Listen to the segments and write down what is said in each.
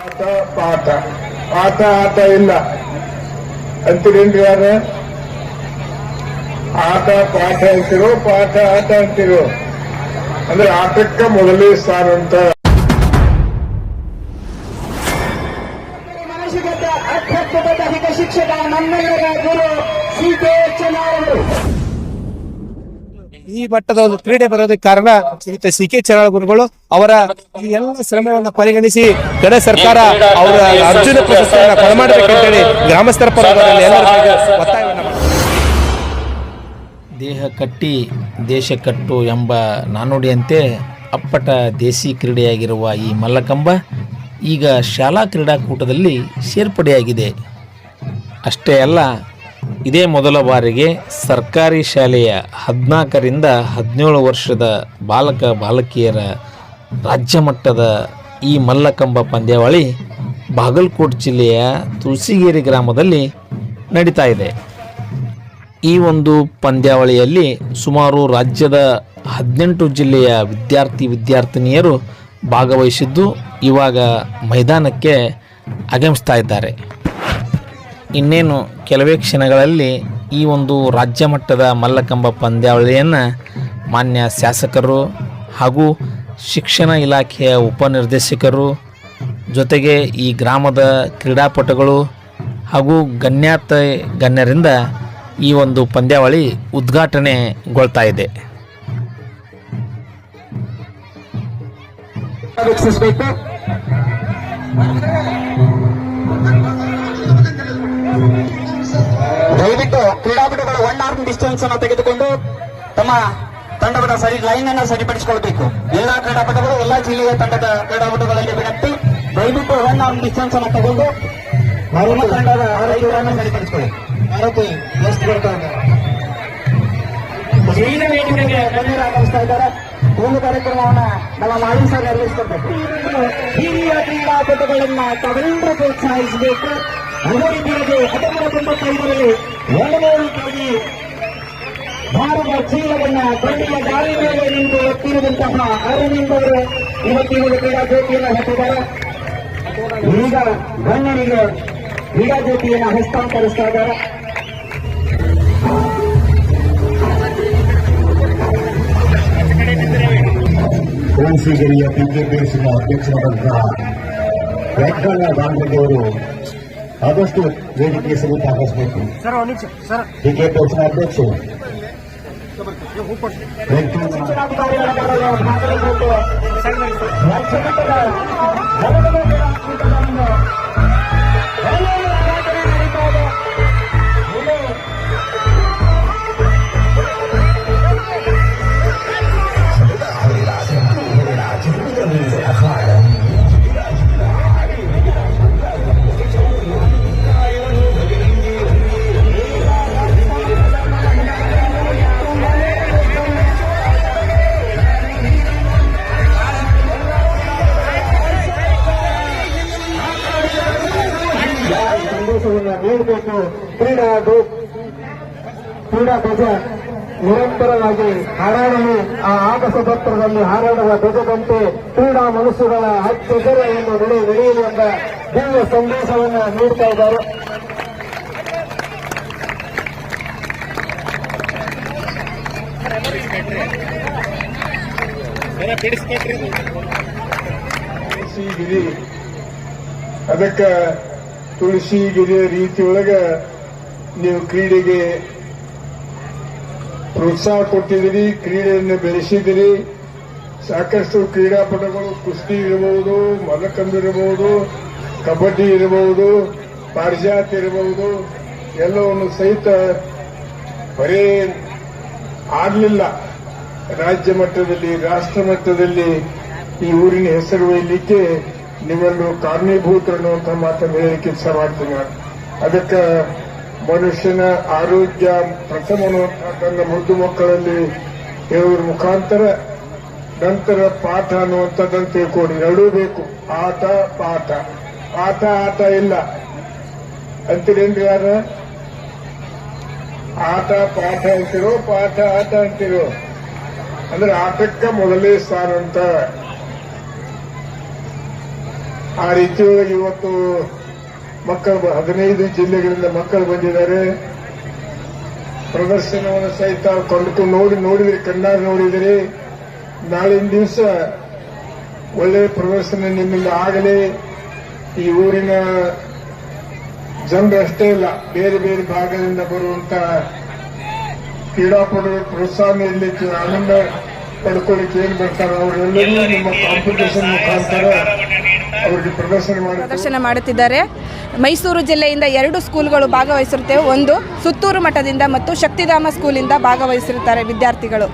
ಆಟ ಪಾಠ ಆತ ಆಟ ಇಲ್ಲ. ಅಂತೀರೇನ್ರಿ ಯಾರ ಆಟ, ಪಾಠ ಅಂತಿರೋ, ಪಾಠ, ಆಟ ಅಂತಿರೋ? ಅಂದ್ರೆ ಆಟಕ್ಕ ಮೊದಲೇ ಸ್ಥಾನ ಅಂತ ಮಟ್ಟದ ಒಂದು ಕ್ರೀಡೆ ಬರೋದಕ್ಕೆ ಕಾರಣ ಶ್ರೀಯುತ ಸಿ ಕೆ ಗುರುಗಳು ಅವರ ಈ ಎಲ್ಲ ಶ್ರಮವನ್ನು ಪರಿಗಣಿಸಿ ಕಡೆ ಸರ್ಕಾರ ಅವರ ಅರ್ಜುನ ಪ್ರಶಸ್ತಿಯನ್ನು ಕೊಡಮಾಡಬೇಕಂತೇಳಿ ಗ್ರಾಮಸ್ಥರ ಪರವಾಗಿ. ದೇಹ ಕಟ್ಟಿ ದೇಶ ಕಟ್ಟು ಎಂಬ ನಾನುಡಿಯಂತೆ ಅಪ್ಪಟ ದೇಸಿ ಕ್ರೀಡೆಯಾಗಿರುವ ಈ ಮಲ್ಲಕಂಬ ಈಗ ಶಾಲಾ ಕ್ರೀಡಾಕೂಟದಲ್ಲಿ ಸೇರ್ಪಡೆಯಾಗಿದೆ ಅಷ್ಟೇ ಅಲ್ಲ ಇದೇ ಮೊದಲ ಬಾರಿಗೆ ಸರ್ಕಾರಿ ಶಾಲೆಯ ಹದಿನಾಲ್ಕರಿಂದ ಹದಿನೇಳು ವರ್ಷದ ಬಾಲಕ ಬಾಲಕಿಯರ ರಾಜ್ಯ ಮಟ್ಟದ ಈ ಮಲ್ಲಕಂಬ ಪಂದ್ಯಾವಳಿ ಬಾಗಲಕೋಟೆ ಜಿಲ್ಲೆಯ ತುಳಸಿಗೇರಿ ಗ್ರಾಮದಲ್ಲಿ ನಡೀತಾ ಇದೆ. ಈ ಒಂದು ಪಂದ್ಯಾವಳಿಯಲ್ಲಿ ಸುಮಾರು ರಾಜ್ಯದ ಹದಿನೆಂಟು ಜಿಲ್ಲೆಯ ವಿದ್ಯಾರ್ಥಿ ವಿದ್ಯಾರ್ಥಿನಿಯರು ಭಾಗವಹಿಸಿದ್ದು ಇವಾಗ ಮೈದಾನಕ್ಕೆ ಆಗಮಿಸ್ತಾ ಇದ್ದಾರೆ. ಇನ್ನೇನು ಕೆಲವೇ ಕ್ಷಣಗಳಲ್ಲಿ ಈ ಒಂದು ರಾಜ್ಯ ಮಟ್ಟದ ಮಲ್ಲಕಂಬ ಪಂದ್ಯಾವಳಿಯನ್ನು ಮಾನ್ಯ ಶಾಸಕರು ಹಾಗೂ ಶಿಕ್ಷಣ ಇಲಾಖೆಯ ಉಪನಿರ್ದೇಶಕರು ಜೊತೆಗೆ ಈ ಗ್ರಾಮದ ಕ್ರೀಡಾಪಟುಗಳು ಹಾಗೂ ಗಣ್ಯಾತ ಗಣ್ಯರಿಂದ ಈ ಒಂದು ಪಂದ್ಯಾವಳಿ ಉದ್ಘಾಟನೆಗೊಳ್ತಾ ಇದೆ. ಡಿಸ್ಟೆನ್ಸ್ ಅನ್ನು ತೆಗೆದುಕೊಂಡು ತಮ್ಮ ತಂಡದ ಸರಿ ಲೈನ್ ಅನ್ನು ಸರಿಪಡಿಸಿಕೊಳ್ಬೇಕು. ಎಲ್ಲಾ ಕ್ರೀಡಾಪಟುಗಳು, ಎಲ್ಲಾ ಜಿಲ್ಲೆಯ ತಂಡದ ಕ್ರೀಡಾಪಟುಗಳಲ್ಲಿ ವಿನಂತಿ. ದಯವಿಟ್ಟು ರನ್ ಆರ್ಮ್ ಡಿಸ್ಟೆನ್ಸ್ ಅನ್ನು ತಗೊಂಡು ನಮ್ಮ ತಂಡದ ಆರೋಗ್ಯವನ್ನು ಸರಿಪಡಿಸಿಕೊಳ್ಳಿ. ಭಾರತಿ ಎಷ್ಟು ಬರ್ತಾ ಒಂದು ಕಾರ್ಯಕ್ರಮವನ್ನ ನಮ್ಮ ಮಾಜಿ ಸರ್ ನೆರವೇರಿಸಿಕೊಳ್ಬೇಕು. ಹಿರಿಯ ಕ್ರೀಡಾಪಟುಗಳನ್ನ ತಾವೆಲ್ಲರೂ ಪ್ರೋತ್ಸಾಹಿಸಬೇಕು. ಅದೇ ರೀತಿಯಾಗಿ ಹದಿಮೂರ ತೊಂಬತ್ತೈದರಲ್ಲಿ ರೀತಿಯಾಗಿ ಭಾರತ ಚೀಲವನ್ನ ಬಂಡಿಯ ದಾರಿ ಮೇಲೆ ನಿಂತು ಎತ್ತಿರುವಂತಹ ಅರವಿಂದ್ ಅವರು ಇವತ್ತಿನ ಕ್ರೀಡಾ ಜ್ಯೋತಿಯನ್ನು ಹಾಕಿದ್ದಾರೆ ಈಗ ಗಣ್ಯನಿಗೆ ಕ್ರೀಡಾ ಜ್ಯೋತಿಯನ್ನು ಹಸ್ತಾಂತರಿಸ್ತಾ ಇದ್ದಾರೆ. ಹುಣಸಿಗೆರೆಯ ಬಿಜೆಪಿಎಸ್ನ ಅಧ್ಯಕ್ಷರಾದಂತಹ ವೆಂಕಣ್ಣ ಗಾಂಧಿಯವರು ಆದಷ್ಟು ವೇದಿಕೆ ಸಮೇತ ಆಗಿಸಬೇಕು ಬಿಜೆಪಿಎಸ್ನ ಅಧ್ಯಕ್ಷರು. ವೆಂಕಣ್ಣ ಆಗಸ ಪತ್ರದಲ್ಲಿ ಹಾರಾಡುವ ಧ್ವಜದಂತೆ ಕ್ರೀಡಾ ಮನಸ್ಸುಗಳ ಹತ್ತೆಸೆರೆಯನ್ನು ನಡೆ ನಡೆಯಲಿ ಎಂಬ ದಿವ್ಯ ಸಂದೇಶವನ್ನು ನೀಡ್ತಾ ಇದ್ದಾರೆ. ತುಳಸಿಗಿರಿ. ಅದಕ್ಕ ತುಳಸಿಗಿರಿಯ ರೀತಿಯೊಳಗ ನೀವು ಕ್ರೀಡೆಗೆ ಪ್ರೋತ್ಸಾಹ ಕೊಟ್ಟಿದ್ದೀರಿ ಕ್ರೀಡೆಯನ್ನು ಬೆಳೆಸಿದಿರಿ ಸಾಕಷ್ಟು ಕ್ರೀಡಾಪಟುಗಳು ಕುಸ್ತಿ ಇರಬಹುದು ಮಲ್ಲಕಂಬ ಇರಬಹುದು, ಕಬಡ್ಡಿ ಇರಬಹುದು, ಪಾರಿಜಾತ್ ಇರಬಹುದು, ಎಲ್ಲವನ್ನು ಸಹಿತ ಬರೇ ಆಗಲಿಲ್ಲ ರಾಜ್ಯ ಮಟ್ಟದಲ್ಲಿ, ರಾಷ್ಟ್ರ ಮಟ್ಟದಲ್ಲಿ ಈ ಊರಿನ ಹೆಸರು ಒಯ್ಯಲಿಕ್ಕೆ ನಿಮ್ಮನ್ನು ಕಾರಣೀಭೂತರು ಅನ್ನುವಂಥ ಮಾತನ್ನು ಹೇಳಲಿಕ್ಕೆ ಕೆಲಸ ಮಾಡ್ತೀನಿ ಅದಕ್ಕೆ ಮನುಷ್ಯನ ಆರೋಗ್ಯ ಪ್ರಥಮ ಅನ್ನುವಂಥ ತನ್ನ ಮುದ್ದು ಮಕ್ಕಳಲ್ಲಿ ದೇವರ ಮುಖಾಂತರ, ನಂತರ ಪಾಠ ಅನ್ನುವಂಥದ್ದನ್ನು ತಿಳ್ಕೊಡಿ ಎರಡೂ ಬೇಕು. ಆಟ ಪಾಠ. ಆಟ ಆಟ ಇಲ್ಲ. ಅಂತೀರೇನ್ರಿ ಯಾರ? ಆಟ ಪಾಠ ಅಂತಿರೋ, ಪಾಠ ಆಟ ಅಂತಿರೋ? ಅಂದ್ರೆ ಆಟಕ್ಕ ಮೊದಲೇ ಸ್ಥಾನ ಅಂತ. ಆ ರೀತಿಯೊಳಗೆ ಇವತ್ತು ಮಕ್ಕಳು ಹದಿನೈದು ಜಿಲ್ಲೆಗಳಿಂದ ಮಕ್ಕಳು ಬಂದಿದ್ದಾರೆ. ಪ್ರದರ್ಶನವನ್ನು ಸಹಿತ ಕೊಂಡ್ಕೊಂಡು ನೋಡಿ ನೋಡಿದ್ರಿ ಕಣ್ಣಾರು ನೋಡಿದಿರಿ ನಾಳಿನ ದಿವಸ ಒಳ್ಳೆಯ ಪ್ರದರ್ಶನ ನಿಮ್ಮಿಂದ ಆಗಲಿ. ಈ ಊರಿನ ಜನರು ಅಷ್ಟೇ ಇಲ್ಲ ಬೇರೆ ಬೇರೆ ಭಾಗದಿಂದ ಬರುವಂತ ಕ್ರೀಡಾಪಟುಗಳು ಪ್ರೋತ್ಸಾಹ ನೀಡಲಿಕ್ಕೆ ಆನಂದ ಪಡ್ಕೊಳ್ಳಿಕ್ಕೆ ಏನು ಬರ್ತಾರೆ ಅವರೆಲ್ಲರೂ ನಿಮ್ಮ ಕಾಂಪಿಟೇಷನ್ ಮುಖಾಂತರ ಪ್ರದರ್ಶನ ಮಾಡುತ್ತಿದ್ದಾರೆ. ಮೈಸೂರು ಜಿಲ್ಲೆಯಿಂದ ಎರಡು ಸ್ಕೂಲ್ಗಳು ಭಾಗವಹಿಸಿರುತ್ತೇವೆ. ಒಂದು ಸುತ್ತೂರು ಮಠದಿಂದ ಮತ್ತು ಶಕ್ತಿಧಾಮ ಸ್ಕೂಲಿಂದ ಭಾಗವಹಿಸಿರುತ್ತಾರೆ ವಿದ್ಯಾರ್ಥಿಗಳು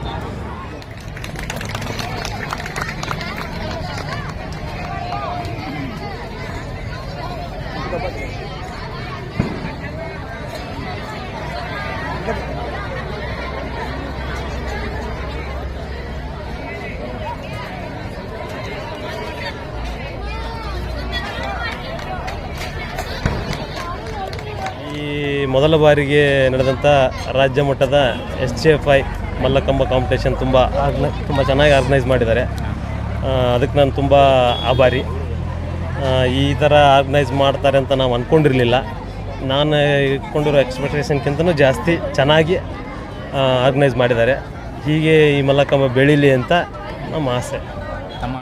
ಈ ಮೊದಲ ಬಾರಿಗೆ ನಡೆದಂಥ ರಾಜ್ಯ ಮಟ್ಟದ S G F I mallakhamb competition ತುಂಬ ಆರ್ಗನೈ ತುಂಬ ಚೆನ್ನಾಗಿ ಆರ್ಗನೈಸ್ ಮಾಡಿದ್ದಾರೆ. ಅದಕ್ಕೆ ನಾನು ತುಂಬ ಆಭಾರಿ. ಈ ಥರ ಆರ್ಗನೈಸ್ ಮಾಡ್ತಾರೆ ಅಂತ ನಾವು ಅಂದ್ಕೊಂಡಿರಲಿಲ್ಲ ನಾನು ಇಟ್ಕೊಂಡಿರೋ ಎಕ್ಸ್ಪೆಕ್ಟೇಷನ್ಗಿಂತನೂ ಜಾಸ್ತಿ ಚೆನ್ನಾಗಿ ಆರ್ಗನೈಸ್ ಮಾಡಿದ್ದಾರೆ. ಹೀಗೆ ಈ ಮಲ್ಲಕಂಬ ಬೆಳೀಲಿ ಅಂತ ನಮ್ಮ ಆಸೆ. ಹಾಂ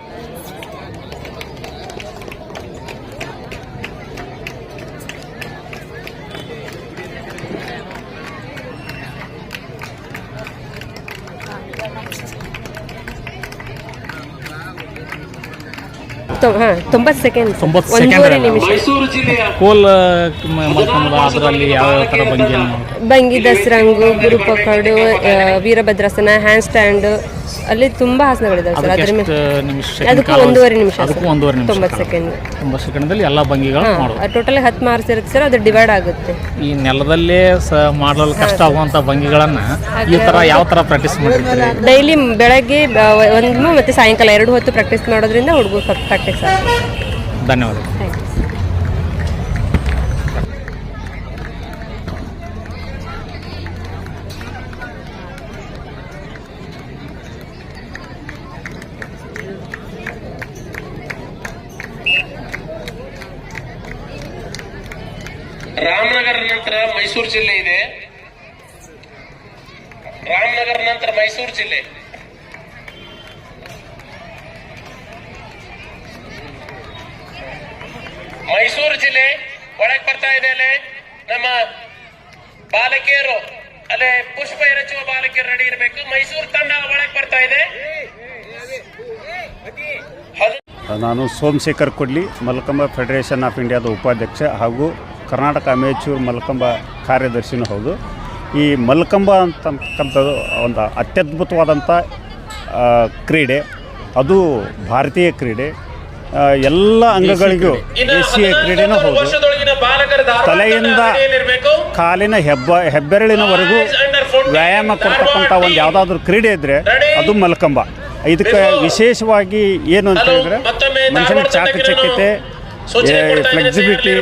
ತೊಂಬತ್ತು ಸೆಕೆಂಡ್ ತೊಂಬತ್ತು ಒಂದೂವರೆ ಸೆಕೆಂಡ್ ನಿಮಿಷ. ಕೋಲ್ ಮಲ್ಕೊಂಬುದು ಅದರಲ್ಲಿ ಯಾವ ಥರ ಭಂಗಿ ಬಂಗಿ ದಸರಂಗು ಗುರು ಪಕಡು ವೀರಭದ್ರಾಸನ ಹ್ಯಾಂಡ್ ಸ್ಟ್ಯಾಂಡ್ ಅಲ್ಲಿ ತುಂಬಾ ಹಾಸನಗಳಿದ್ದಾವೆ ಸರ್. ಅದ್ರ ಮೇಲೆ ನಿಮಿಷ ಅದಕ್ಕೂ ಒಂದೂವರೆ ನಿಮಿಷ ಅದಕ್ಕೂ ಒಂದೂವರೆ ನಿಮಿಷ ತೊಂಬತ್ತು ಸೆಕೆಂಡ್ ತೊಂಬತ್ತು ಸೆಕೆಂಡಲ್ಲಿ ಎಲ್ಲ ಭಂಗಿಗಳು ಮಾಡೋದು. ಟೋಟಲ್ ಹತ್ತು ಮಾರ್ಕ್ಸ್ ಇರುತ್ತೆ ಸರ್. ಅದು ಡಿವೈಡ್ ಆಗುತ್ತೆ. ಈ ನೆಲದಲ್ಲೇ ಮಾಡಲು ಕಷ್ಟ ಆಗುವಂಥ ಭಂಗಿಗಳನ್ನ ಈ ತರ ಯಾವ ತರ ಪ್ರಾಕ್ಟೀಸ್ ಮಾಡಿರ್ತೀರಿ ಡೈಲಿ ಬೆಳಗ್ಗೆ ಒಂದು ಮತ್ತೆ ಸಾಯಂಕಾಲ ಎರಡು ಹೊತ್ತು ಪ್ರಾಕ್ಟೀಸ್ ಮಾಡೋದ್ರಿಂದ ಹುಡುಗರು ಪ್ರಾಕ್ಟೀಸ್ ಆಗುತ್ತೆ ನಂತರ ಮೈಸೂರು ಜಿಲ್ಲೆ ಇದೆ. ರಾಮನಗರ ನಂತರ ಮೈಸೂರು ಜಿಲ್ಲೆ. ಮೈಸೂರು ಜಿಲ್ಲೆ ಒಳಗ್ ಬರ್ತಾ ಇದೆ ಅಲ್ಲೇ ನಮ್ಮ ಬಾಲಕಿಯರು. ಅಲ್ಲೇ ಪುಷ್ಪ ಎರಚುವ ಬಾಲಕಿಯರು ರೆಡಿ ಇರಬೇಕು. ಮೈಸೂರು ತಂಡ ಒಳಗ್ ಬರ್ತಾ ಇದೆ. ನಾನು ಸೋಮಶೇಖರ್ ಕೊಡ್ಲಿ, ಮಲ್ಕಂಬ ಫೆಡರೇಷನ್ ಆಫ್ ಇಂಡಿಯಾದ ಉಪಾಧ್ಯಕ್ಷ ಹಾಗೂ ಕರ್ನಾಟಕ ಅಮೇಚೂರ್ ಮಲ್ಕಂಬ ಕಾರ್ಯದರ್ಶಿನೂ ಹೌದು. ಈ ಮಲ್ಕಂಬ ಅಂತಕ್ಕಂಥದ್ದು ಒಂದು ಅತ್ಯದ್ಭುತವಾದಂಥ ಕ್ರೀಡೆ. ಅದು ಭಾರತೀಯ ಕ್ರೀಡೆ. ಎಲ್ಲ ಅಂಗಗಳಿಗೂ ದೇಶೀಯ ಕ್ರೀಡೆನೂ ಹೌದು. ತಲೆಯಿಂದ ಕಾಲಿನ ಹೆಬ್ಬ ಹೆಬ್ಬೆರಳಿನವರೆಗೂ ವ್ಯಾಯಾಮ ಕೊಡ್ತಕ್ಕಂಥ ಒಂದು ಯಾವುದಾದ್ರೂ ಕ್ರೀಡೆ ಇದ್ದರೆ ಅದು ಮಲ್ಕಂಬ. ಇದಕ್ಕೆ ವಿಶೇಷವಾಗಿ ಏನು ಅಂತ ಹೇಳಿದ್ರೆ ಮನುಷ್ಯನ ಚಾಕಚಕ್ಯತೆ ಫ್ಲೆಕ್ಸಿಬಿಲಿಟಿ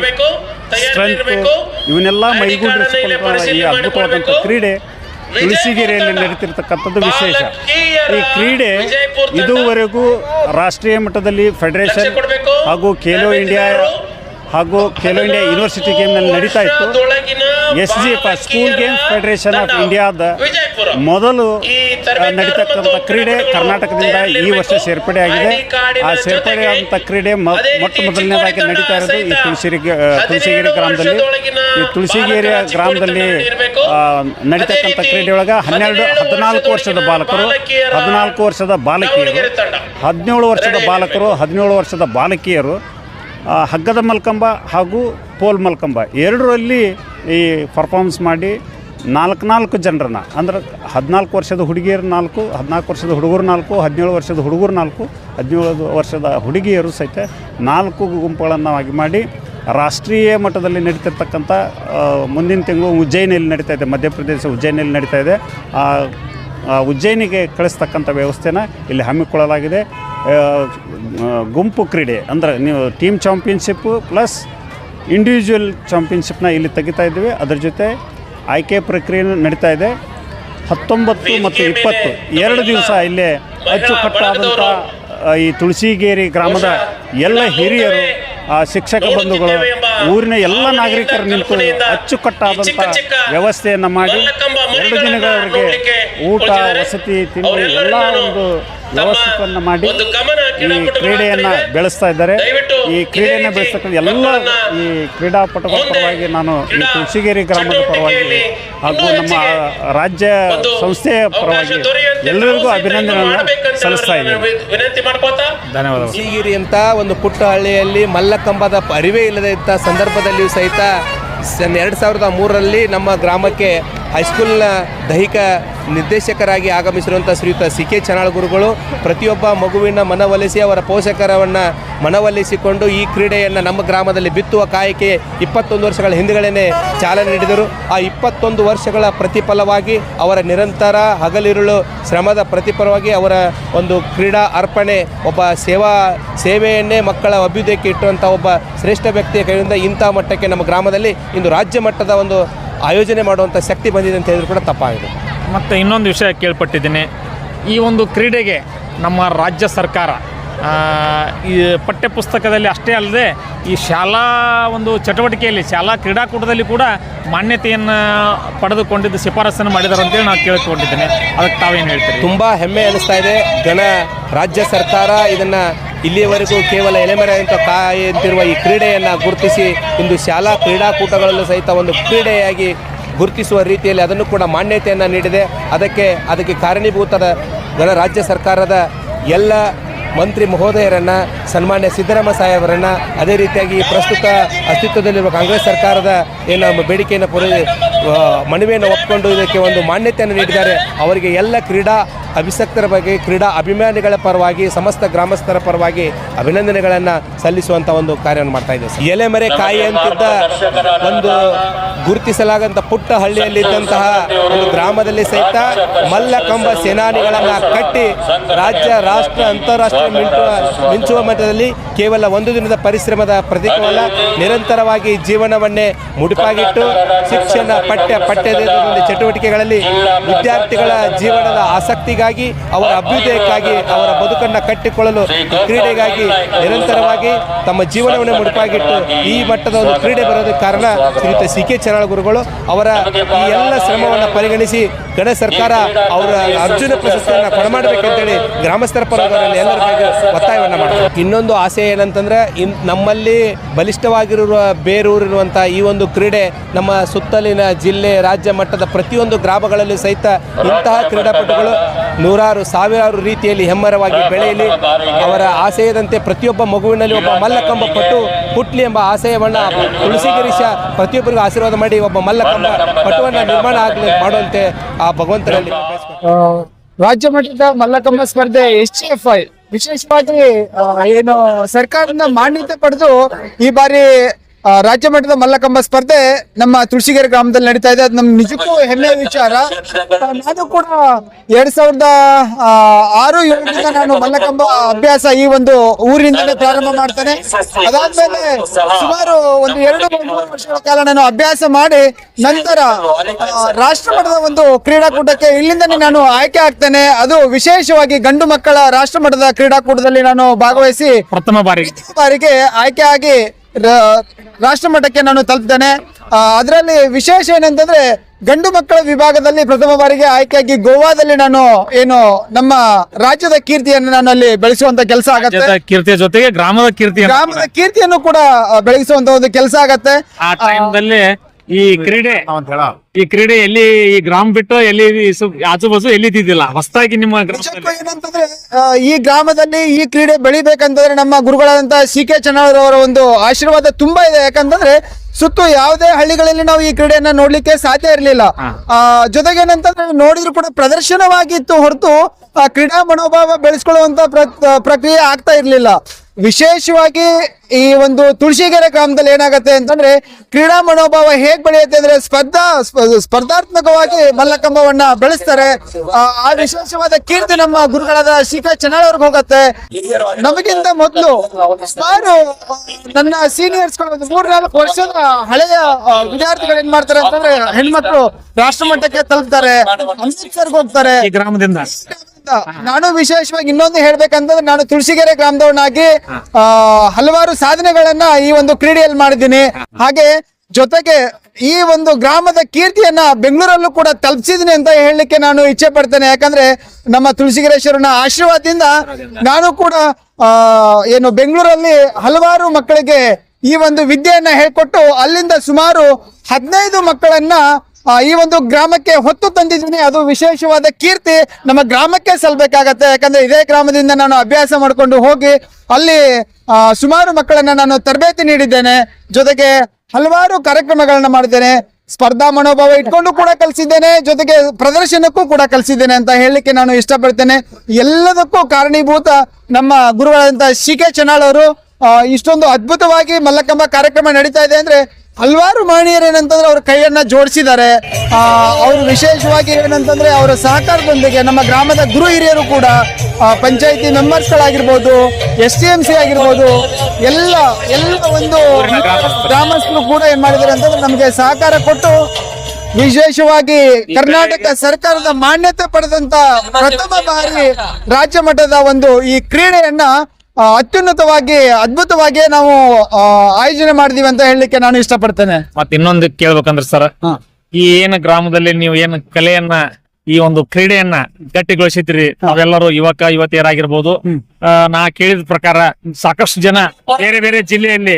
ಸ್ಟ್ರೆಂತ್ ಇವನ್ನೆಲ್ಲ ಕಾರ್ಡನ್ನ ಈ ಅದ್ಭುತವಾದಂಥ ಕ್ರೀಡೆ ತುಳಸಿಗೆರೆಯಲ್ಲಿ. ನಡೀತಿರ್ತಕ್ಕಂಥದ್ದು ವಿಶೇಷ ಈ ಕ್ರೀಡೆ ಇದುವರೆಗೂ ರಾಷ್ಟ್ರೀಯ ಮಟ್ಟದಲ್ಲಿ ಫೆಡರೇಷನ್ ಹಾಗೂ ಖೇಲೋ ಇಂಡಿಯಾ ಹಾಗೂ ಖೇಲೋ ಇಂಡಿಯಾ ಯೂನಿವರ್ಸಿಟಿ ಗೇಮ್ನಲ್ಲಿ ನಡೀತಾ ಇತ್ತು S G F school games federation of. ಇಂಡಿಯಾದ. ಮೊದಲು ನಡೀತಕ್ಕಂಥ ಕ್ರೀಡೆ ಕರ್ನಾಟಕದಿಂದ ಈ ವರ್ಷ ಸೇರ್ಪಡೆಯಾಗಿದೆ ಸೇರ್ಪಡೆ ಆಗಿದೆ. ಆ ಸೇರ್ಪಡೆ ಜೊತೆಗೆ ಆದಂಥ ಕ್ರೀಡೆ ಮೊಟ್ಟ ಮೊದಲನೇದಾಗಿ ನಡೀತಾ ಇರೋದು ಈ ತುಳಸಿರಿ ತುಳಸಿಗೇರಿ ಗ್ರಾಮದಲ್ಲಿ. ಈ ತುಳಸಿಗೇರಿ ಗ್ರಾಮದಲ್ಲಿ ನಡೀತಕ್ಕಂಥ ಕ್ರೀಡೆಯೊಳಗೆ ಹನ್ನೆರಡು ಹದಿನಾಲ್ಕು ವರ್ಷದ ಬಾಲಕರು ಹದಿನಾಲ್ಕು ವರ್ಷದ ಬಾಲಕಿಯರು ಹದಿನೇಳು ವರ್ಷದ ಬಾಲಕರು ಹದಿನೇಳು ವರ್ಷದ ಬಾಲಕಿಯರು ಹಗ್ಗದ ಮಲ್ಕಂಬ ಹಾಗೂ ಪೋಲ್ ಮಲ್ಕಂಬ. ಎರಡರಲ್ಲಿ ಈ ಪರ್ಫಾರ್ಮೆನ್ಸ್ ಮಾಡಿ ನಾಲ್ಕು ನಾಲ್ಕು ಜನರನ್ನ. ಅಂದ್ರೆ ಹದಿನಾಲ್ಕು ವರ್ಷದ ಹುಡುಗಿಯರು ನಾಲ್ಕು, ಹದಿನಾಲ್ಕು ವರ್ಷದ ಹುಡುಗರು ನಾಲ್ಕು, ಹದಿನೇಳು ವರ್ಷದ ಹುಡುಗರು ನಾಲ್ಕು, ಹದಿನೇಳು ವರ್ಷದ ಹುಡುಗಿಯರು ಸಹಿತ ನಾಲ್ಕು ಗುಂಪುಗಳನ್ನಾಗಿ ಮಾಡಿ ರಾಷ್ಟ್ರೀಯ ಮಟ್ಟದಲ್ಲಿ ನಡೀತಿರ್ತಕ್ಕಂಥ ಮುಂದಿನ ತಿಂಗಳು ಉಜ್ಜಯಿನಿಯಲ್ಲಿ ನಡೀತಾ ಇದೆ, ಮಧ್ಯಪ್ರದೇಶ ಉಜ್ಜಯಿನಿಯಲ್ಲಿ ನಡೀತಾ ಇದೆ. ಆ ಉಜ್ಜಯಿನಿಗೆ ಕಳಿಸ್ತಕ್ಕಂಥ ವ್ಯವಸ್ಥೆನ ಇಲ್ಲಿ ಹಮ್ಮಿಕೊಳ್ಳಲಾಗಿದೆ. ಗುಂಪು ಕ್ರೀಡೆ ಅಂದರೆ ನೀವು ಟೀಮ್ ಚಾಂಪಿಯನ್ಶಿಪ್ಪು ಪ್ಲಸ್ ಇಂಡಿವಿಜುವಲ್ ಚಾಂಪಿಯನ್ಶಿಪ್ನ ಇಲ್ಲಿ ತೆಗಿತಾ ಇದ್ದೀವಿ. ಅದರ ಜೊತೆ ಆಯ್ಕೆ ಪ್ರಕ್ರಿಯೆ ನಡೀತಾ ಇದೆ. ಹತ್ತೊಂಬತ್ತು ಮತ್ತು ಇಪ್ಪತ್ತು ಎರಡು ದಿವಸ ಇಲ್ಲೇ ಅಚ್ಚುಕಟ್ಟಾದಂಥ ಈ ತುಳಸಿಗೇರಿ ಗ್ರಾಮದ ಎಲ್ಲ ಹಿರಿಯರು ಆ ಶಿಕ್ಷಕ ಬಂಧುಗಳು ಊರಿನ ಎಲ್ಲ ನಾಗರಿಕರು ನಿಂತು ಅಚ್ಚುಕಟ್ಟಾದಂಥ ವ್ಯವಸ್ಥೆಯನ್ನು ಮಾಡಿ ಎರಡು ದಿನಗಳವರೆಗೆ ಊಟ ವಸತಿ ತಿಂಡಿ ಎಲ್ಲ ಒಂದು ವ್ಯವಸ್ಥೆಯನ್ನು ಮಾಡಿ ಈ ಕ್ರೀಡೆಯನ್ನು ಬೆಳೆಸ್ತಾ ಇದ್ದಾರೆ. ಈ ಕ್ರೀಡೆಯನ್ನು ಬೆಳೆಸ್ತಕ್ಕಂಥ ಎಲ್ಲ ಈ ಕ್ರೀಡಾಪಟುಗಳ ಪರವಾಗಿ ನಾನು ಈ ತುಳಸಿಗೇರಿ ಗ್ರಾಮದ ಪರವಾಗಿ ಹಾಗೂ ನಮ್ಮ ರಾಜ್ಯ ಸಂಸ್ಥೆಯ ಪರವಾಗಿ ಎಲ್ಲರಿಗೂ ಅಭಿನಂದನೆಯನ್ನು ಸಲ್ಲಿಸ್ತಾ ಇದ್ದೀನಿ. ವಿನಂತಿ ತುಳಸಿಗಿರಿ ಧನ್ಯವಾದಗಳು. ಸಿಗಿರಿ ಅಂತ ಒಂದು ಪುಟ್ಟ ಹಳ್ಳಿಯಲ್ಲಿ ಮಲ್ಲಕಂಬದ ಅರಿವೇ ಇಲ್ಲದೆ ಇದ್ದ ಸಂದರ್ಭದಲ್ಲಿಯೂ ಸಹಿತ ಸನ್ ಎರಡು ಸಾವಿರದ ಮೂರರಲ್ಲಿ ನಮ್ಮ ಗ್ರಾಮಕ್ಕೆ ಹೈಸ್ಕೂಲ್ನ ದೈಹಿಕ ನಿರ್ದೇಶಕರಾಗಿ ಆಗಮಿಸಿರುವಂಥ ಶ್ರೀಯುತ ಸಿ ಕೆ ಚನಾಳ್ ಗುರುಗಳು ಪ್ರತಿಯೊಬ್ಬ ಮಗುವಿನ ಮನವೊಲಿಸಿ ಅವರ ಪೋಷಕರವನ್ನು ಮನವೊಲಿಸಿಕೊಂಡು ಈ ಕ್ರೀಡೆಯನ್ನು ನಮ್ಮ ಗ್ರಾಮದಲ್ಲಿ ಬಿತ್ತುವ ಕಾಯಕ್ಕೆ ಇಪ್ಪತ್ತೊಂದು ವರ್ಷಗಳ ಹಿಂದೆಗಳೇ ಚಾಲನೆ ನೀಡಿದರು. ಆ ಇಪ್ಪತ್ತೊಂದು ವರ್ಷಗಳ ಪ್ರತಿಫಲವಾಗಿ ಅವರ ನಿರಂತರ ಹಗಲಿರುಳು ಶ್ರಮದ ಪ್ರತಿಫಲವಾಗಿ ಅವರ ಒಂದು ಕ್ರೀಡಾ ಅರ್ಪಣೆ, ಒಬ್ಬ ಸೇವಾ, ಸೇವೆಯನ್ನೇ ಮಕ್ಕಳ ಅಭ್ಯುದಯಕ್ಕೆ ಇಟ್ಟುವಂಥ ಒಬ್ಬ ಶ್ರೇಷ್ಠ ವ್ಯಕ್ತಿಯ ಕೈಯಿಂದ ಇಂಥ ಮಟ್ಟಕ್ಕೆ ನಮ್ಮ ಗ್ರಾಮದಲ್ಲಿ ಇಂದು ರಾಜ್ಯ ಮಟ್ಟದ ಒಂದು ಆಯೋಜನೆ ಮಾಡುವಂಥ ಶಕ್ತಿ ಬಂದಿದೆ ಅಂತ ಹೇಳಿದ್ರು ಕೂಡ ತಪ್ಪಾಗಿದೆ. ಮತ್ತು ಇನ್ನೊಂದು ವಿಷಯ ಕೇಳ್ಪಟ್ಟಿದ್ದೀನಿ. ಈ ಒಂದು ಕ್ರೀಡೆಗೆ ನಮ್ಮ ರಾಜ್ಯ ಸರ್ಕಾರ ಈ ಪಠ್ಯಪುಸ್ತಕದಲ್ಲಿ ಅಷ್ಟೇ ಅಲ್ಲದೆ ಈ ಶಾಲಾ ಒಂದು ಚಟುವಟಿಕೆಯಲ್ಲಿ ಶಾಲಾ ಕ್ರೀಡಾಕೂಟದಲ್ಲಿ ಕೂಡ ಮಾನ್ಯತೆಯನ್ನು ಪಡೆದುಕೊಂಡಿದ್ದು ಶಿಫಾರಸನ್ನು ಮಾಡಿದ್ದಾರೆ ಅಂತೇಳಿ ನಾನು ಕೇಳಿಕೊಂಡಿದ್ದೇನೆ. ಅದಕ್ಕೆ ತಾವೇನು ಹೇಳ್ತೀರಿ? ತುಂಬ ಹೆಮ್ಮೆ ಅನಿಸ್ತಾ ಇದೆ. ಗಣ, ರಾಜ್ಯ ಸರ್ಕಾರ ಇದನ್ನು ಇಲ್ಲಿಯವರೆಗೂ ಕೇವಲ ಎಲೆಮರೆ ಅಂತ ಕಾಯಂತಿರುವ ಈ ಕ್ರೀಡೆಯನ್ನು ಗುರುತಿಸಿ, ಇಂದು ಶಾಲಾ ಕ್ರೀಡಾಕೂಟಗಳಲ್ಲೂ ಸಹಿತ ಒಂದು ಕ್ರೀಡೆಯಾಗಿ ಗುರುತಿಸುವ ರೀತಿಯಲ್ಲಿ ಅದನ್ನು ಕೂಡ ಮಾನ್ಯತೆಯನ್ನು ನೀಡಿದೆ. ಅದಕ್ಕೆ ಅದಕ್ಕೆ ಕಾರಣೀಭೂತದ ಗಣ, ರಾಜ್ಯ ಸರ್ಕಾರದ ಎಲ್ಲ ಮಂತ್ರಿ ಮಹೋದಯರನ್ನು, ಸನ್ಮಾನ್ಯ ಸಿದ್ದರಾಮಯ್ಯ ಸಾಹೇಬರನ್ನು ಅದೇ ರೀತಿಯಾಗಿ ಪ್ರಸ್ತುತ ಅಸ್ತಿತ್ವದಲ್ಲಿರುವ ಕಾಂಗ್ರೆಸ್ ಸರ್ಕಾರದ ಏನು ಬೇಡಿಕೆಯನ್ನು ಪೂರೈ ಮನವಿಯನ್ನು ಒಪ್ಪಿಕೊಂಡು ಇದಕ್ಕೆ ಒಂದು ಮಾನ್ಯತೆಯನ್ನು ನೀಡಿದ್ದಾರೆ. ಅವರಿಗೆ ಎಲ್ಲ ಕ್ರೀಡಾ ಅಭಿಸಕ್ತರ ಬಗ್ಗೆ ಕ್ರೀಡಾ ಅಭಿಮಾನಿಗಳ ಪರವಾಗಿ ಸಮಸ್ತ ಗ್ರಾಮಸ್ಥರ ಪರವಾಗಿ ಅಭಿನಂದನೆಗಳನ್ನು ಸಲ್ಲಿಸುವಂಥ ಒಂದು ಕಾರ್ಯವನ್ನು ಮಾಡ್ತಾ ಇದ್ದೇವೆ ಎಲೆಮರೆ ಕಾಯಿ ಅಂತಿದ್ದ ಒಂದು ಗುರುತಿಸಲಾಗಂತ ಪುಟ್ಟ ಹಳ್ಳಿಯಲ್ಲಿದ್ದಂತಹ ಒಂದು ಗ್ರಾಮದಲ್ಲಿ ಸಹಿತ ಮಲ್ಲಕಂಬ ಸೇನಾನಿಗಳನ್ನು ಕಟ್ಟಿ ರಾಜ್ಯ ರಾಷ್ಟ್ರ ಅಂತಾರಾಷ್ಟ್ರೀಯ ಮಿಂಚುವ ಮಿಂಚುವ ಮಟ್ಟದಲ್ಲಿ ಕೇವಲ ಒಂದು ದಿನದ ಪರಿಶ್ರಮದ ಪ್ರತೀಕವಲ್ಲ ನಿರಂತರವಾಗಿ ಜೀವನವನ್ನೇ ಮುಡಿಪಾಗಿಟ್ಟು ಶಿಕ್ಷಣ ಪಠ್ಯ ಪಠ್ಯದ ಚಟುವಟಿಕೆಗಳಲ್ಲಿ ವಿದ್ಯಾರ್ಥಿಗಳ ಜೀವನದ ಆಸಕ್ತಿಗಾಗಿ ಅವರ ಅಭ್ಯುದಯಕ್ಕಾಗಿ ಅವರ ಬದುಕನ್ನು ಕಟ್ಟಿಕೊಳ್ಳಲು ಕ್ರೀಡೆಗಾಗಿ ನಿರಂತರವಾಗಿ ತಮ್ಮ ಜೀವನವನ್ನು ಮುಡಿಪಾಗಿಟ್ಟು ಈ ಮಟ್ಟದ ಒಂದು ಕ್ರೀಡೆ ಬರೋದಕ್ಕೆ ಕಾರಣ ಶ್ರೀಯುತ ಸಿ ಕೆ ಚನಾಳ್ ಗುರುಗಳು ಅವರ ಈ ಎಲ್ಲ ಶ್ರಮವನ್ನು ಪರಿಗಣಿಸಿ ಗಣ ಸರ್ಕಾರ ಅವರ ಅರ್ಜುನ ಪ್ರಶಸ್ತಿಯನ್ನು ಕೊಡಮಾಡಬೇಕಂತೇಳಿ ಗ್ರಾಮಸ್ಥರ ಪರವಾಗಿ ಎಲ್ಲರ ಬಗ್ಗೆ ಒತ್ತಾಯವನ್ನು ಮಾಡ್ತಾರೆ. ಇನ್ನೊಂದು ಆಸೆ ಏನಂತಂದ್ರೆ ಇನ್ ನಮ್ಮಲ್ಲಿ ಬಲಿಷ್ಠವಾಗಿರುವ ಬೇರೂರಿರುವಂಥ ಈ ಒಂದು ಕ್ರೀಡೆ ನಮ್ಮ ಸುತ್ತಲಿನ ಜಿಲ್ಲೆ ರಾಜ್ಯ ಮಟ್ಟದ ಪ್ರತಿಯೊಂದು ಗ್ರಾಮಗಳಲ್ಲಿ ಸಹಿತ ಇಂತಹ ಕ್ರೀಡಾಪಟುಗಳು ನೂರಾರು ಸಾವಿರಾರು ರೀತಿಯಲ್ಲಿ ಹೆಮ್ಮರವಾಗಿ ಬೆಳೆಯಲಿ ಅವರ ಆಶಯದಂತೆ ಪ್ರತಿಯೊಬ್ಬ ಮಗುವಿನಲ್ಲಿ ಒಬ್ಬ ಮಲ್ಲಕಂಬ ಪಟ್ಟು ಹುಟ್ಲಿ ಎಂಬ ಆಶಯವನ್ನು ತುಳಸಿಗಿರೀಶ ಪ್ರತಿಯೊಬ್ಬರಿಗೂ ಆಶೀರ್ವಾದ ಮಾಡಿ ಒಬ್ಬ ಮಲ್ಲಕಂಬ ಪಟ್ಟುವನ್ನ ನಿರ್ಮಾಣ ಆಗಲಿ ಮಾಡುವಂತೆ ಆ ಭಗವಂತನಲ್ಲಿ. ರಾಜ್ಯ ಮಟ್ಟದ ಮಲ್ಲಕಂಬ ಸ್ಪರ್ಧೆ ಎಸ್ ಟಿ ಎಫ್ ಐ ವಿಶೇಷವಾಗಿ ಏನು ಸರ್ಕಾರದಿಂದ ಮಾನ್ಯತೆ ಪಡೆದು ಈ ಬಾರಿ ರಾಜ್ಯ ಮಟ್ಟದ ಮಲ್ಲಕಂಬ ಸ್ಪರ್ಧೆ ನಮ್ಮ ತುಳಸಿಗೆರೆ ಗ್ರಾಮದಲ್ಲಿ ನಡೀತಾ ಇದೆ. ಅದು ನಮ್ಗೆ ನಿಜಕ್ಕೂ ಹೆಮ್ಮೆಯ ವಿಚಾರ. ನಾನು ಕೂಡ ಎರಡ್ ಸಾವಿರದ ಆರು ಏಳರಿಂದ ನಾನು ಮಲ್ಲಕಂಬ ಅಭ್ಯಾಸ ಈ ಒಂದು ಊರಿನಿಂದಲೇ ಪ್ರಾರಂಭ ಮಾಡ್ತೇನೆ. ಅದಾದ್ಮೇಲೆ ಸುಮಾರು ಒಂದು ಎರಡು ಮೂರು ವರ್ಷಗಳ ಕಾಲ ನಾನು ಅಭ್ಯಾಸ ಮಾಡಿ ನಂತರ ರಾಷ್ಟ್ರ ಮಟ್ಟದ ಒಂದು ಕ್ರೀಡಾಕೂಟಕ್ಕೆ ಇಲ್ಲಿಂದನೇ ನಾನು ಆಯ್ಕೆ ಆಗ್ತೇನೆ. ಅದು ವಿಶೇಷವಾಗಿ ಗಂಡು ಮಕ್ಕಳ ರಾಷ್ಟ್ರ ಮಟ್ಟದ ಕ್ರೀಡಾಕೂಟದಲ್ಲಿ ನಾನು ಭಾಗವಹಿಸಿ ಪ್ರಥಮ ಬಾರಿಗೆ. ಪ್ರಥಮ ಬಾರಿಗೆ ಆಯ್ಕೆ ಆಗಿ ರಾಷ್ಟ್ರ ಮಟ್ಟಕ್ಕೆ ನಾನು ತಲುಪಿದ್ದೇನೆ ಅದರಲ್ಲಿ ವಿಶೇಷ ಏನಂತಂದ್ರೆ ಗಂಡು ಮಕ್ಕಳ ವಿಭಾಗದಲ್ಲಿ ಪ್ರಥಮ ಬಾರಿಗೆ ಆಯ್ಕೆಯಾಗಿ ಗೋವಾದಲ್ಲಿ ನಾನು ಏನು ನಮ್ಮ ರಾಜ್ಯದ ಕೀರ್ತಿಯನ್ನು ನಾನು ಅಲ್ಲಿ ಬೆಳೆಸುವಂತ ಕೆಲಸ ಆಗತ್ತೆ. ಕೀರ್ತಿಯ ಜೊತೆಗೆ ಗ್ರಾಮದ ಕೀರ್ತಿ ಗ್ರಾಮದ ಕೀರ್ತಿಯನ್ನು ಕೂಡ ಬೆಳೆಸುವಂತ ಒಂದು ಕೆಲಸ ಆಗತ್ತೆ. ಆ ಟೈಮ್ದಲ್ಲಿ ಈ ಕ್ರೀಡೆ ಈ ಕ್ರೀಡೆ ಎಲ್ಲಿ ಈ ಗ್ರಾಮ ಬಿಟ್ಟು ಎಲ್ಲಿ ಆಜುಬಾಜು ಆಜು ಬಾಜು ಎಲ್ಲಿ ಇದ್ದಿದ್ದಿಲ್ಲ? ಹೊಸದಾಗಿ ನಿಮ್ಮ ಏನಂತಂದ್ರೆ ಈ ಗ್ರಾಮದಲ್ಲಿ ಈ ಕ್ರೀಡೆ ಬೆಳಿಬೇಕಂತಂದ್ರೆ ನಮ್ಮ ಗುರುಗಳಾದಂತಹ ಸಿ ಕೆ ಅವರ ಒಂದು ಆಶೀರ್ವಾದ ತುಂಬಾ ಇದೆ. ಯಾಕಂತಂದ್ರೆ ಸುತ್ತು ಯಾವುದೇ ಹಳ್ಳಿಗಳಲ್ಲಿ ನಾವು ಈ ಕ್ರೀಡೆಯನ್ನ ನೋಡ್ಲಿಕ್ಕೆ ಸಾಧ್ಯ ಇರಲಿಲ್ಲ. ಜೊತೆಗೆ ಏನಂತಂದ್ರೆ ನೋಡಿದ್ರು ಕೂಡ ಪ್ರದರ್ಶನವಾಗಿತ್ತು ಹೊರತು ಆ, ಕ್ರೀಡಾ ಮನೋಭಾವ ಬೆಳೆಸ್ಕೊಳ್ಳುವಂತ ಪ್ರ- ಪ್ರಕ್ರಿಯೆ ಆಗ್ತಾ ಇರ್ಲಿಲ್ಲ. ವಿಶೇಷವಾಗಿ ಈ ಒಂದು ತುಳಸಿಗೆರೆ ಗ್ರಾಮದಲ್ಲಿ ಏನಾಗತ್ತೆ ಅಂತಂದ್ರೆ ಕ್ರೀಡಾ ಮನೋಭಾವ ಹೇಗ್ ಬೆಳೆಯುತ್ತೆ ಅಂದ್ರೆ ಸ್ಪರ್ಧಾ ಸ್ಪ- ಸ್ಪರ್ಧಾತ್ಮಕವಾಗಿ ಮಲ್ಲಕಂಬವನ್ನ ಬೆಳೆಸ್ತಾರೆ. ಆ, ವಿಶೇಷವಾದ ಕೀರ್ತಿ ನಮ್ಮ ಗುರುಗಳಾದ ಶಿಖಾ ಚೆನ್ನಾಳವ್ರಿಗೆ ಹೋಗತ್ತೆ. ನಮಗಿಂತ ಮೊದಲು ಸುಮಾರು ಆ, ನನ್ನ ಸೀನಿಯರ್ಸ್ ಮೂರ್ನಾಲ್ಕು ವರ್ಷದ ಹಳೆಯ ವಿದ್ಯಾರ್ಥಿಗಳು ಏನ್ ಮಾಡ್ತಾರೆ ಅಂತಂದ್ರೆ ಹೆಣ್ಮಕ್ಳು ರಾಷ್ಟ್ರ ಮಟ್ಟಕ್ಕೆ ತಲುಪ್ತಾರೆ ಅಮೃತ್ಸರ್ಗೆ ಹೋಗ್ತಾರೆ. ಈ ಗ್ರಾಮದಿಂದ. ನಾನು ವಿಶೇಷವಾಗಿ ಇನ್ನೊಂದು ಹೇಳ್ಬೇಕಂತಂದ್ರೆ ನಾನು ತುಳಸಿಗೆರೆ ಗ್ರಾಮದವನಾಗಿ ಆ, ಹಲವಾರು ಸಾಧನೆಗಳನ್ನ ಈ ಒಂದು ಕ್ರೀಡೆಯಲ್ಲಿ ಮಾಡಿದ್ದೀನಿ. ಹಾಗೆ ಜೊತೆಗೆ ಈ ಒಂದು ಗ್ರಾಮದ ಕೀರ್ತಿಯನ್ನ ಬೆಂಗಳೂರಲ್ಲೂ ಕೂಡ ತಲುಪಿಸಿದೀನಿ ಅಂತ ಹೇಳಲಿಕ್ಕೆ ನಾನು ಇಚ್ಛೆ ಪಡ್ತೇನೆ. ಯಾಕಂದ್ರೆ ನಮ್ಮ ತುಳಸಿಗೆರೇಶ್ವರನ ಆಶೀರ್ವಾದದಿಂದ. ನಾನು ಕೂಡ ಆ, ಏನು ಬೆಂಗಳೂರಲ್ಲಿ ಹಲವಾರು ಮಕ್ಕಳಿಗೆ ಈ ಒಂದು ವಿದ್ಯೆಯನ್ನ ಹೇಳ್ಕೊಟ್ಟು ಅಲ್ಲಿಂದ ಸುಮಾರು ಹದಿನೈದು ಮಕ್ಕಳನ್ನ ಈ ಒಂದು ಗ್ರಾಮಕ್ಕೆ ಹೊತ್ತು ತಂದಿದ್ದೀನಿ. ಅದು ವಿಶೇಷವಾದ ಕೀರ್ತಿ ನಮ್ಮ ಗ್ರಾಮಕ್ಕೆ ಸಲ್ಬೇಕಾಗತ್ತೆ. ಯಾಕಂದ್ರೆ ಇದೇ ಗ್ರಾಮದಿಂದ ನಾನು ಅಭ್ಯಾಸ ಮಾಡಿಕೊಂಡು ಹೋಗಿ ಅಲ್ಲಿ ಸುಮಾರು ಮಕ್ಕಳನ್ನ ನಾನು ತರಬೇತಿ ನೀಡಿದ್ದೇನೆ. ಜೊತೆಗೆ ಹಲವಾರು ಕಾರ್ಯಕ್ರಮಗಳನ್ನ ಮಾಡಿದ್ದೇನೆ. ಸ್ಪರ್ಧಾ ಮನೋಭಾವ ಇಟ್ಕೊಂಡು ಕೂಡ ಕಲಿಸಿದ್ದೇನೆ. ಜೊತೆಗೆ ಪ್ರದರ್ಶನಕ್ಕೂ ಕೂಡ ಕಲಿಸಿದ್ದೇನೆ ಅಂತ ಹೇಳಲಿಕ್ಕೆ ನಾನು ಇಷ್ಟಪಡ್ತೇನೆ. ಎಲ್ಲದಕ್ಕೂ ಕಾರಣೀಭೂತ ನಮ್ಮ ಗುರುಗಳಾದಂತಹ ಸಿ ಕೆ ಚನಾಳ್ ಅವರು. ಇಷ್ಟೊಂದು ಅದ್ಭುತವಾಗಿ ಮಲ್ಲಕಂಬ ಕಾರ್ಯಕ್ರಮ ನಡೀತಾ ಇದೆ ಅಂದ್ರೆ ಹಲವಾರು ಮಹನೀಯರು ಏನಂತಂದ್ರೆ ಅವ್ರ ಕೈಯನ್ನ ಜೋಡಿಸಿದ್ದಾರೆ. ಅವರು ವಿಶೇಷವಾಗಿ ಏನಂತಂದ್ರೆ ಅವರ ಸಹಕಾರದೊಂದಿಗೆ ನಮ್ಮ ಗ್ರಾಮದ ಗುರು ಹಿರಿಯರು ಕೂಡ ಪಂಚಾಯಿತಿ ಮೆಂಬರ್ಸ್ಗಳಾಗಿರ್ಬೋದು ಎಸ್ ಟಿ ಎಂ ಸಿ ಆಗಿರ್ಬೋದು, ಎಲ್ಲ ಎಲ್ಲ ಒಂದು ಗ್ರಾಮಸ್ಥರು ಕೂಡ ಏನ್ ಮಾಡಿದ್ದಾರೆ ಅಂತಂದ್ರೆ ನಮಗೆ ಸಹಕಾರ ಕೊಟ್ಟು ವಿಶೇಷವಾಗಿ ಕರ್ನಾಟಕ ಸರ್ಕಾರದ ಮಾನ್ಯತೆ ಪಡೆದಂತ ಪ್ರಥಮ ಬಾರಿ ರಾಜ್ಯ ಮಟ್ಟದ ಒಂದು ಈ ಕ್ರೀಡೆಯನ್ನ ಅತ್ಯುನ್ನತವಾಗಿ ಅದ್ಭುತವಾಗಿ ನಾವು ಆಯೋಜನೆ ಮಾಡಿದೀವಿ ಅಂತ ಹೇಳಲಿಕ್ಕೆ ನಾನು ಇಷ್ಟಪಡ್ತೇನೆ. ಮತ್ತೆ ಇನ್ನೊಂದು ಕೇಳ್ಬೇಕಂದ್ರೆ ಸರ್ ಈ ಏನು ಗ್ರಾಮದಲ್ಲಿ ನೀವು ಏನು ಕಲೆಯನ್ನ ಈ ಒಂದು ಕ್ರೀಡೆಯನ್ನ ಗಟ್ಟಿಗೊಳಿಸಿದ್ರಿ ನಾವೆಲ್ಲರೂ ಯುವಕ ಯುವತಿಯರಾಗಿರ್ಬೋದು ನಾ ಕೇಳಿದ ಪ್ರಕಾರ ಸಾಕಷ್ಟು ಜನ ಬೇರೆ ಬೇರೆ ಜಿಲ್ಲೆಯಲ್ಲಿ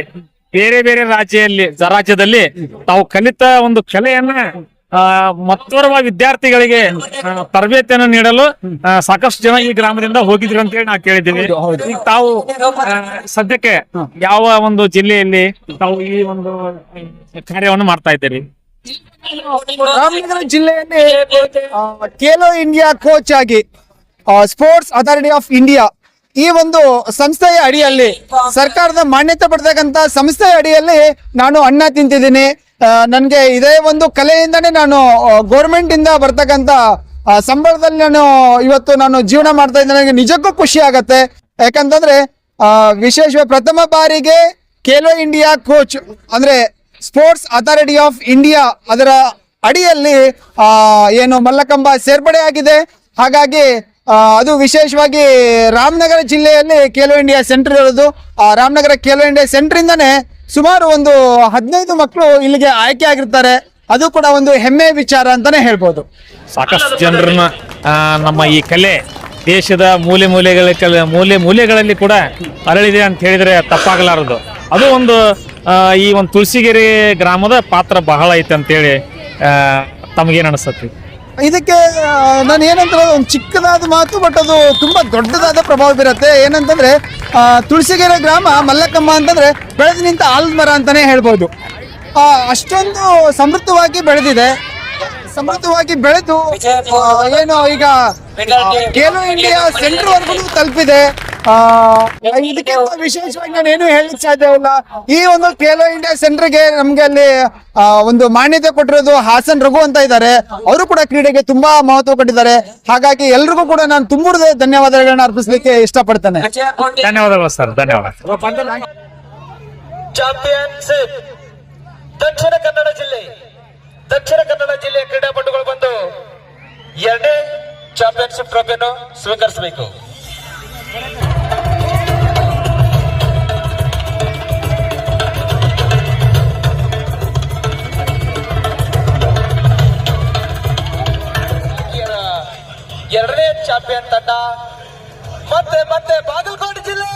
ಬೇರೆ ಬೇರೆ ರಾಜ್ಯದಲ್ಲಿ ರಾಜ್ಯದಲ್ಲಿ ತಾವು ಕಲಿತ ಒಂದು ಕಲೆಯನ್ನ ಮತ್ತೋರ್ವ ವಿದ್ಯಾರ್ಥಿಗಳಿಗೆ ತರಬೇತಿಯನ್ನು ನೀಡಲು ಸಾಕಷ್ಟು ಜನ ಈ ಗ್ರಾಮದಿಂದ ಹೋಗಿದ್ರು ಅಂತ ಹೇಳಿ ನಾವು ಕೇಳಿದ್ದೀವಿ. ಈಗ ತಾವು ಸದ್ಯಕ್ಕೆ ಯಾವ ಒಂದು ಜಿಲ್ಲೆಯಲ್ಲಿ ತಾವು ಈ ಒಂದು ಕಾರ್ಯವನ್ನು ಮಾಡ್ತಾ ಇದ್ದೀರಿ? ರಾಮನಗರ ಜಿಲ್ಲೆಯಲ್ಲಿ ಖೇಲೋ ಇಂಡಿಯಾ ಕೋಚ್ ಆಗಿ ಸ್ಪೋರ್ಟ್ಸ್ ಅಥಾರಿಟಿ ಆಫ್ ಇಂಡಿಯಾ ಈ ಒಂದು ಸಂಸ್ಥೆಯ ಅಡಿಯಲ್ಲಿ ಸರ್ಕಾರದ ಮಾನ್ಯತೆ ಪಡೆದಕ್ಕಂತ ಸಂಸ್ಥೆಯ ಅಡಿಯಲ್ಲಿ ನಾನು ಅನ್ನ ತಿಂತಿದ್ದೀನಿ. ನನಗೆ ಇದೇ ಒಂದು ಕಲೆಯಿಂದನೇ ನಾನು ಗೋರ್ಮೆಂಟ್ ಇಂದ ಬರ್ತಕ್ಕಂತ ಸಂಬಳದಲ್ಲಿ ನಾನು ಇವತ್ತು ನಾನು ಜೀವನ ಮಾಡ್ತಾ ಇದ್ದೇನೆ. ನನಗೆ ನಿಜಕ್ಕೂ ಖುಷಿ ಆಗತ್ತೆ. ಯಾಕಂತಂದ್ರೆ ಆ, ವಿಶೇಷ ಪ್ರಥಮ ಬಾರಿಗೆ ಖೇಲೋ ಇಂಡಿಯಾ ಕೋಚ್ ಅಂದ್ರೆ ಸ್ಪೋರ್ಟ್ಸ್ ಅಥಾರಿಟಿ ಆಫ್ ಇಂಡಿಯಾ ಅದರ ಅಡಿಯಲ್ಲಿ ಏನು ಮಲ್ಲಕಂಬ ಸೇರ್ಪಡೆ ಆಗಿದೆ ಹಾಗಾಗಿ ಅದು ವಿಶೇಷವಾಗಿ ರಾಮನಗರ ಜಿಲ್ಲೆಯಲ್ಲಿ ಖೇಲೋ ಇಂಡಿಯಾ ಸೆಂಟರ್ ಇರೋದು. ಆ, ರಾಮನಗರ ಖೇಲೋ ಇಂಡಿಯಾ ಸೆಂಟರ್ ಇಂದಾನೆ ಸುಮಾರು ಒಂದು ಹದಿನೈದು ಮಕ್ಕಳು ಇಲ್ಲಿಗೆ ಆಯ್ಕೆ ಆಗಿರ್ತಾರೆ. ಅದು ಕೂಡ ಒಂದು ಹೆಮ್ಮೆ ವಿಚಾರ ಅಂತಾನೆ ಹೇಳ್ಬೋದು. ಸಾಕಷ್ಟು ಜನರನ್ನ ನಮ್ಮ ಈ ಕಲೆ ದೇಶದ ಮೂಲೆ ಮೂಲೆಗಳ ಕಲೆ, ಮೂಲೆ ಮೂಲೆಗಳಲ್ಲಿ ಕೂಡ ಅರಳಿದೆ ಅಂತ ಹೇಳಿದ್ರೆ ತಪ್ಪಾಗಲಾರದು. ಅದು ಒಂದು ಈ ಒಂದು ತುಳಸಿಗೆರೆ ಗ್ರಾಮದ ಪಾತ್ರ ಬಹಳ ಐತೆ ಅಂತೇಳಿ ತಮಗೇನು ಅನಿಸ್ತತಿ? ಇದಕ್ಕೆ ನಾನು ಏನಂತ ಒಂದು ಚಿಕ್ಕದಾದ ಮಾತು ಬಟ್ ಅದು ತುಂಬ ದೊಡ್ಡದಾದ ಪ್ರಭಾವ ಬೀರುತ್ತೆ. ಏನಂತಂದ್ರೆ ತುಳಸಿಗೆರೆ ಗ್ರಾಮ ಮಲ್ಲಕಮ್ಮ ಅಂತಂದ್ರೆ ಬೆಳೆದು ನಿಂತ ಆಲದ ಮರ ಅಂತಾನೆ ಹೇಳ್ಬೋದು. ಅಷ್ಟೊಂದು ಸಮೃದ್ಧವಾಗಿ ಬೆಳೆದಿದೆ. ಸಮೃದ್ಧವಾಗಿ ಬೆಳೆದು ಏನು ಈಗ ಖೇಲೋ ಇಂಡಿಯಾ ಸೆಂಟರ್ ವರ್ಗು ತಲುಪಿದೆ. ಆ, ಇದಕ್ಕಿಂತ ವಿಶೇಷವಾಗಿ ನಾನು ಏನು ಹೇಳಲಿಕ್ಕೆ ಸಾಧ್ಯವಿಲ್ಲ. ಈ ಒಂದು ಖೇಲೋ ಇಂಡಿಯಾ ಸೆಂಟರ್ಗೆ ನಮ್ಗೆ ಅಲ್ಲಿ ಒಂದು ಮಾನ್ಯತೆ ಕೊಟ್ಟಿರೋದು ಹಾಸನ್ ರಘು ಅಂತ ಇದ್ದಾರೆ. ಅವರು ಕೂಡ ಕ್ರೀಡೆಗೆ ತುಂಬಾ ಮಹತ್ವ ಕೊಟ್ಟಿದ್ದಾರೆ. ಹಾಗಾಗಿ ಎಲ್ರಿಗೂ ಕೂಡ ನಾನು ತುಂಬುವುದೇ ಧನ್ಯವಾದಗಳನ್ನ ಅರ್ಪಿಸ್ಲಿಕ್ಕೆ ಇಷ್ಟಪಡ್ತೇನೆ. ಧನ್ಯವಾದಗಳು ಸರ್ ಧನ್ಯವಾದ. ಚಾಂಪಿಯನ್ಶಿಪ್ ದಕ್ಷಿಣ ಕನ್ನಡ ಜಿಲ್ಲೆ. ದಕ್ಷಿಣ ಕನ್ನಡ ಜಿಲ್ಲೆಯ ಕ್ರೀಡಾಪಟುಗಳು ಬಂದು ಎರಡೇ ಚಾಂಪಿಯನ್ಶಿಪ್ ಟ್ರೋಫಿಯನ್ನು ಸ್ವೀಕರಿಸಬೇಕು. ಎರಡನೇ ಚಾಂಪಿಯನ್ ತಂಡ ಮತ್ತೆ ಮತ್ತೆ ಬಾಗಲಕೋಟೆ ಜಿಲ್ಲೆ!